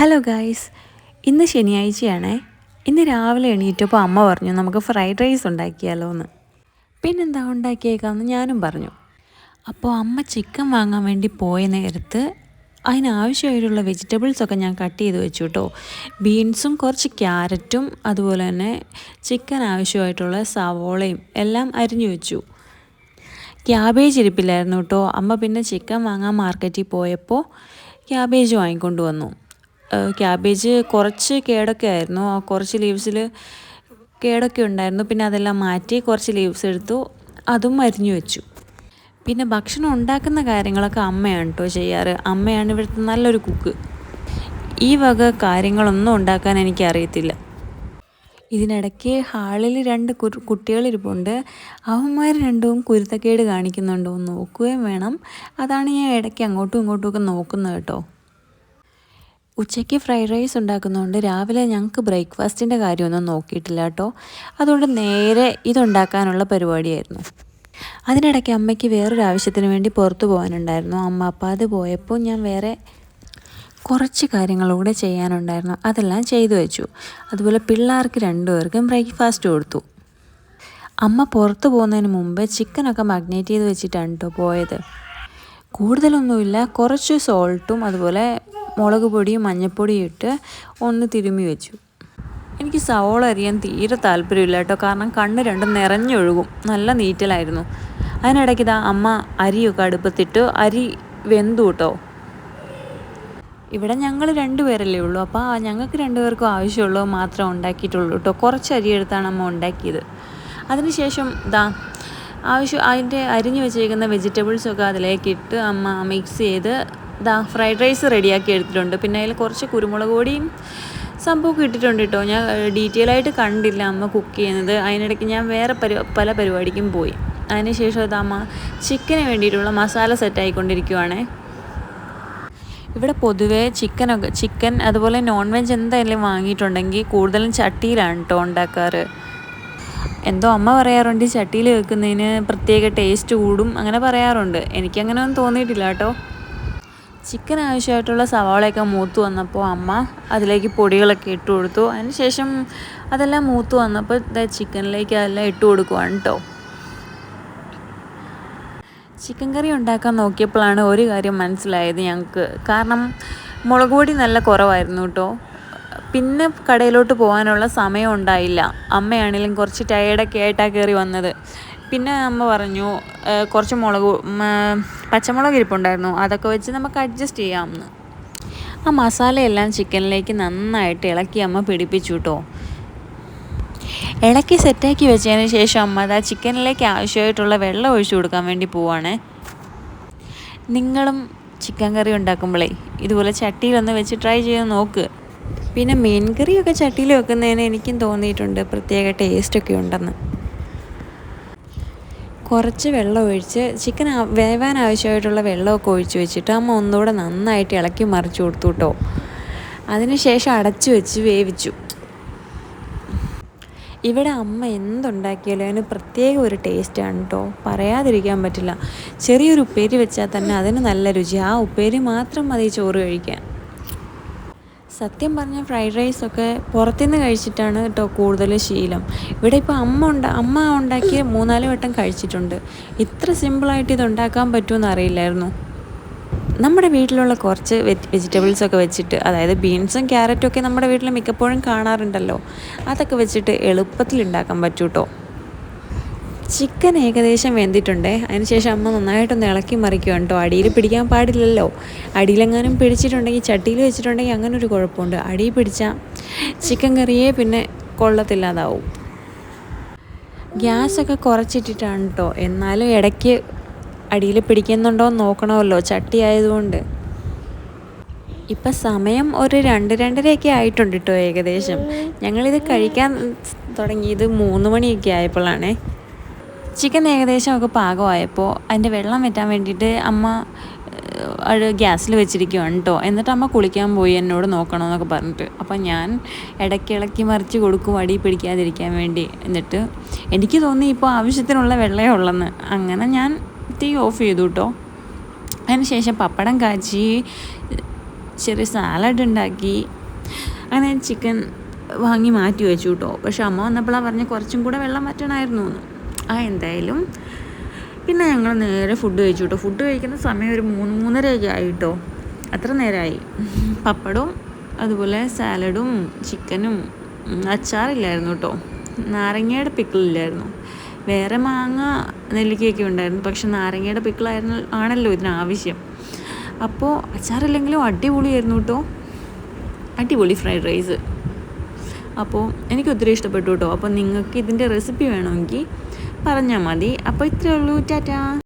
Hello guys ഇന്ന് ശനിയാഴ്ചയാണേ. ഇന്ന് രാവിലെ എണീറ്റപ്പോൾ അമ്മ പറഞ്ഞു നമുക്ക് ഫ്രൈഡ് റൈസ് ഉണ്ടാക്കിയാലോ എന്ന് പിന്നെന്താ ഉണ്ടാക്കിയേക്കാമെന്ന് ഞാനും പറഞ്ഞു. അപ്പോൾ അമ്മ ചിക്കൻ വാങ്ങാൻ വേണ്ടി പോയ നേരത്ത് അതിനാവശ്യമായിട്ടുള്ള വെജിറ്റബിൾസൊക്കെ ഞാൻ കട്ട് ചെയ്ത് വെച്ചു കേട്ടോ ബീൻസും കുറച്ച് ക്യാരറ്റും അതുപോലെ തന്നെ ചിക്കൻ ആവശ്യമായിട്ടുള്ള സവോളയും എല്ലാം അരിഞ്ഞു വെച്ചു. ക്യാബേജ് ഇരിപ്പില്ലായിരുന്നു കേട്ടോ അമ്മ പിന്നെ ചിക്കൻ വാങ്ങാൻ മാർക്കറ്റിൽ പോയപ്പോൾ ക്യാബേജ് വാങ്ങിക്കൊണ്ട് വന്നു. ക്യാബേജ് കുറച്ച് കേടൊക്കെ ആയിരുന്നു. ആ കുറച്ച് ലീവ്സിൽ കേടൊക്കെ ഉണ്ടായിരുന്നു. പിന്നെ അതെല്ലാം മാറ്റി കുറച്ച് ലീവ്സ് എടുത്തു. അതും മരിഞ്ഞു വെച്ചു. പിന്നെ ഭക്ഷണം ഉണ്ടാക്കുന്ന കാര്യങ്ങളൊക്കെ അമ്മയാണ് കേട്ടോ ചെയ്യാറ്. അമ്മയാണ് ഇവിടുത്തെ നല്ലൊരു കുക്ക് ഈ വക കാര്യങ്ങളൊന്നും ഉണ്ടാക്കാൻ എനിക്ക് എനിക്കറിയത്തില്ല ഇതിനിടയ്ക്ക് ഹാളിൽ രണ്ട് കുട്ടികളിരിപ്പുണ്ട് അവന്മാർ രണ്ടും കുരുത്തക്കേട് കാണിക്കുന്നുണ്ടോ നോക്കുകയും വേണം. അതാണ് ഞാൻ ഇടയ്ക്ക് അങ്ങോട്ടും ഇങ്ങോട്ടും ഒക്കെ നോക്കുന്നത് കേട്ടോ ഉച്ചയ്ക്ക് ഫ്രൈഡ് റൈസ് ഉണ്ടാക്കുന്നതുകൊണ്ട് രാവിലെ ഞങ്ങൾക്ക് ബ്രേക്ക്ഫാസ്റ്റിന്റെ കാര്യമൊന്നും നോക്കിയിട്ടില്ല കേട്ടോ. അതുകൊണ്ട് നേരെ ഇതുണ്ടാക്കാനുള്ള പരിപാടിയായിരുന്നു. അതിനിടയ്ക്ക് അമ്മയ്ക്ക് വേറൊരു ആവശ്യത്തിന് വേണ്ടി പുറത്തു പോകാനുണ്ടായിരുന്നു. അമ്മ അപ്പം അത് പോയപ്പോൾ ഞാൻ വേറെ കുറച്ച് കാര്യങ്ങളൂടെ ചെയ്യാനുണ്ടായിരുന്നു. അതെല്ലാം ചെയ്തു വെച്ചു. അതുപോലെ പിള്ളേർക്ക് രണ്ടുപേർക്കും ബ്രേക്ക്ഫാസ്റ്റ് കൊടുത്തു. അമ്മ പുറത്ത് പോകുന്നതിന് മുമ്പ് ചിക്കനൊക്കെ മാഗ്നേറ്റ് ചെയ്ത് വെച്ചിട്ടാണ് കേട്ടോ പോയത്. കൂടുതലൊന്നുമില്ല. കുറച്ച് സോൾട്ടും അതുപോലെ മുളക് പൊടിയും മഞ്ഞൾപ്പൊടിയും ഇട്ട് ഒന്ന് തിരുമ്മി വെച്ചു. എനിക്ക് സവോള അരിയാൻ തീരെ താല്പര്യമില്ല കേട്ടോ. കാരണം കണ്ണ് രണ്ടും നിറഞ്ഞൊഴുകും. നല്ല നീറ്റലായിരുന്നു. അതിനിടയ്ക്ക് ഇതാ അമ്മ അരിയൊക്കെ അടുപ്പത്തിട്ട് അരി വെന്തു കേട്ടോ. ഇവിടെ ഞങ്ങൾ രണ്ടുപേരല്ലേ ഉള്ളൂ. അപ്പോൾ ഞങ്ങൾക്ക് രണ്ടുപേർക്കും ആവശ്യമുള്ളത് മാത്രമേ ഉണ്ടാക്കിയിട്ടുള്ളൂ കേട്ടോ. കുറച്ച് അരി എടുത്താണ് അമ്മ ഉണ്ടാക്കിയത്. അതിനുശേഷം ദാ ആവശ്യം അതിന്റെ അരിഞ്ഞു വെച്ചേക്കുന്ന വെജിറ്റബിൾസൊക്കെ അതിലേക്ക് ഇട്ട് അമ്മ മിക്സ് ചെയ്ത് ദാ ഫ്രൈഡ് റൈസ് റെഡിയാക്കി എടുത്തിട്ടുണ്ട്. പിന്നെ അതിൽ കുറച്ച് കുരുമുളക് പൊടിയും സംഭവമൊക്കെ ഇട്ടിട്ടുണ്ട് കേട്ടോ. ഞാൻ ഡീറ്റെയിൽ ആയിട്ട് കണ്ടില്ല അമ്മ കുക്ക് ചെയ്യുന്നത്. അതിനിടയ്ക്ക് ഞാൻ വേറെ പരി പല പരിപാടിക്കും പോയി. അതിനുശേഷം അത് അമ്മ ചിക്കന് വേണ്ടിയിട്ടുള്ള മസാല സെറ്റ് സെറ്റായിക്കൊണ്ടിരിക്കുവാണേ ഇവിടെ പൊതുവേ ചിക്കനൊക്കെ ചിക്കൻ അതുപോലെ നോൺ വെജ് എന്തായാലും വാങ്ങിയിട്ടുണ്ടെങ്കിൽ കൂടുതലും ചട്ടിയിലാണ് കേട്ടോ ഉണ്ടാക്കാറ്. എന്തോ അമ്മ പറയാറുണ്ട് ചട്ടിയിൽ വെക്കുന്നതിന് പ്രത്യേക ടേസ്റ്റ് കൂടും അങ്ങനെ പറയാറുണ്ട്. എനിക്കങ്ങനെ ഒന്നും തോന്നിയിട്ടില്ല കേട്ടോ. ചിക്കൻ ആവശ്യമായിട്ടുള്ള സവാളയൊക്കെ മൂത്ത് വന്നപ്പോൾ അമ്മ അതിലേക്ക് പൊടികളൊക്കെ ഇട്ട് കൊടുത്തു. അതിനുശേഷം അതെല്ലാം മൂത്ത് വന്നപ്പോൾ ചിക്കനിലേക്ക് അതെല്ലാം ഇട്ട് കൊടുക്കുവാണ് കേട്ടോ ചിക്കൻ കറി ഉണ്ടാക്കാൻ നോക്കിയപ്പോഴാണ് ഒരു കാര്യം മനസ്സിലായത് ഞങ്ങൾക്ക്. കാരണം മുളക് പൊടി നല്ല കുറവായിരുന്നു കേട്ടോ പിന്നെ കടയിലോട്ട് പോകാനുള്ള സമയം ഉണ്ടായില്ല. അമ്മയാണെങ്കിലും കുറച്ച് ടയേർഡൊക്കെ ആയിട്ടാണ് കയറി വന്നത്. പിന്നെ അമ്മ പറഞ്ഞു കുറച്ച് മുളക് പച്ചമുളക് ഇരിപ്പുണ്ടായിരുന്നു. അതൊക്കെ വെച്ച് നമുക്ക് അഡ്ജസ്റ്റ് ചെയ്യാമെന്ന് ആ മസാലയെല്ലാം ചിക്കനിലേക്ക് നന്നായിട്ട് ഇളക്കി അമ്മ പിടിപ്പിച്ചു കേട്ടോ ഇളക്കി സെറ്റാക്കി വെച്ചതിന് ശേഷം അമ്മ അത് ആ ചിക്കനിലേക്ക് ആവശ്യമായിട്ടുള്ള വെള്ളം ഒഴിച്ചു കൊടുക്കാൻ വേണ്ടി പോവാണ്. നിങ്ങളും ചിക്കൻ കറി ഉണ്ടാക്കുമ്പോഴേ ഇതുപോലെ ചട്ടിയിലൊന്ന് വെച്ച് ട്രൈ ചെയ്ത് നോക്ക്. പിന്നെ മീൻ കറിയൊക്കെ ചട്ടിയിൽ വെക്കുന്നതിന് എനിക്കും തോന്നിയിട്ടുണ്ട് പ്രത്യേക ടേസ്റ്റൊക്കെ ഉണ്ടെന്ന്. കുറച്ച് വെള്ളം ഒഴിച്ച് ചിക്കൻ വേവാൻ ആവശ്യമായിട്ടുള്ള വെള്ളമൊക്കെ ഒഴിച്ച് വെച്ചിട്ട് അമ്മ ഒന്നുകൂടെ നന്നായിട്ട് ഇളക്കി മറിച്ച് കൊടുത്തു കേട്ടോ. അതിനുശേഷം അടച്ചു വെച്ച് വേവിച്ചു. ഇവിടെ അമ്മ എന്തുണ്ടാക്കിയാലും അതിന് പ്രത്യേക ഒരു ടേസ്റ്റാണ് കേട്ടോ. പറയാതിരിക്കാൻ പറ്റില്ല. ചെറിയൊരു ഉപ്പേരി വെച്ചാൽ തന്നെ അതിന് നല്ല രുചി ആ ഉപ്പേരി മാത്രം മതി ചോറ് കഴിക്കാൻ. സത്യം പറഞ്ഞാൽ ഫ്രൈഡ് റൈസൊക്കെ പുറത്തുനിന്ന് കഴിച്ചിട്ടാണ് കേട്ടോ കൂടുതൽ ശീലം. ഇവിടെ ഇപ്പോൾ അമ്മ ഉണ്ട അമ്മ ഉണ്ടാക്കി മൂന്നാൽ വട്ടം കഴിച്ചിട്ടുണ്ട്. ഇത്ര സിമ്പിളായിട്ട് ഇത് ഉണ്ടാക്കാൻ പറ്റുമെന്ന് അറിയില്ലായിരുന്നു. നമ്മുടെ വീട്ടിലുള്ള കുറച്ച് വെജിറ്റബിൾസ് ഒക്കെ വെച്ചിട്ട് അതായത് ബീൻസും ക്യാരറ്റും ഒക്കെ നമ്മുടെ വീട്ടിൽ മിക്കപ്പോഴും കാണാറുണ്ടല്ലോ. അതൊക്കെ വെച്ചിട്ട് എളുപ്പത്തിൽ ഉണ്ടാക്കാൻ പറ്റൂ കേട്ടോ ചിക്കൻ ഏകദേശം വെന്തിട്ടുണ്ട്. അതിനുശേഷം അമ്മ നന്നായിട്ടൊന്ന് ഇളക്കി മറിക്കുക കേട്ടോ. അടിയിൽ പിടിക്കാൻ പാടില്ലല്ലോ. അടിയിലെങ്ങാനും പിടിച്ചിട്ടുണ്ടെങ്കിൽ ചട്ടിയിൽ വെച്ചിട്ടുണ്ടെങ്കിൽ അങ്ങനെ ഒരു കുഴപ്പമുണ്ട്. അടി പിടിച്ചാൽ ചിക്കൻ കറിയേ പിന്നെ കൊള്ളത്തില്ലാതാവും. ഗ്യാസൊക്കെ കുറച്ചിട്ടിട്ടാണ് കേട്ടോ. എന്നാലും ഇടയ്ക്ക് അടിയിൽ പിടിക്കുന്നുണ്ടോ എന്ന് നോക്കണമല്ലോ. ചട്ടി ആയതുകൊണ്ട്. ഇപ്പം സമയം ഒരു രണ്ട് രണ്ടരയൊക്കെ ആയിട്ടുണ്ട് കേട്ടോ ഏകദേശം. ഞങ്ങളിത് കഴിക്കാൻ തുടങ്ങിയത് മൂന്ന് മണിയൊക്കെ ആയപ്പോഴാണേ. ചിക്കൻ ഏകദേശം ഒക്കെ പാകമായപ്പോൾ അതിന്റെ വെള്ളം വറ്റാൻ വേണ്ടിയിട്ട് അമ്മ അത് ഗ്യാസിൽ വെച്ചിരിക്കുകയാണ് കേട്ടോ എന്നിട്ട് അമ്മ കുളിക്കാൻ പോയി എന്നോട് നോക്കണമെന്നൊക്കെ പറഞ്ഞിട്ട്. അപ്പം ഞാൻ ഇടയ്ക്ക് ഇളക്കി മറിച്ച് കൊടുക്കും അടി പിടിക്കാതിരിക്കാൻ വേണ്ടി. എന്നിട്ട് എനിക്ക് തോന്നി ഇപ്പോൾ ആവശ്യത്തിനുള്ള വെള്ളമേ ഉള്ളെന്ന്. അങ്ങനെ ഞാൻ തീ ഓഫ് ചെയ്തു കേട്ടോ അതിനുശേഷം പപ്പടം കാച്ചി ചെറിയ സാലഡ് ഉണ്ടാക്കി. അങ്ങനെ ചിക്കൻ വാങ്ങി മാറ്റി വെച്ചു കേട്ടോ പക്ഷെ അമ്മ വന്നപ്പോഴാണ് പറഞ്ഞ് കുറച്ചും കൂടെ വെള്ളം മാറ്റണമായിരുന്നു എന്ന്. ആ എന്തായാലും. പിന്നെ ഞങ്ങൾ നേരെ ഫുഡ് കഴിച്ചു കേട്ടോ ഫുഡ് കഴിക്കുന്ന സമയം ഒരു മൂന്ന് മൂന്നരയൊക്കെ ആയി കേട്ടോ അത്ര നേരമായി പപ്പടവും അതുപോലെ സാലഡും ചിക്കനും അച്ചാറില്ലായിരുന്നു കേട്ടോ. നാരങ്ങയുടെ പിക്കിളില്ലായിരുന്നു വേറെ മാങ്ങ നെല്ലിക്കയൊക്കെ ഉണ്ടായിരുന്നു. പക്ഷെ നാരങ്ങയുടെ പിക്കിളായിരുന്നു ആണല്ലോ ഇതിന് ആവശ്യം. അപ്പോൾ അച്ചാറില്ലെങ്കിലും അടിപൊളിയായിരുന്നു കേട്ടോ. അടിപൊളി ഫ്രൈഡ് റൈസ് അപ്പോൾ എനിക്ക് ഒത്തിരി ഇഷ്ടപ്പെട്ടു കേട്ടോ. അപ്പോൾ നിങ്ങൾക്ക് ഇതിന്റെ റെസിപ്പി വേണമെങ്കിൽ പറഞ്ഞാൽ മതി. അപ്പോൾ ഇത്രയേ ഉള്ളൂ. ടാറ്റാ.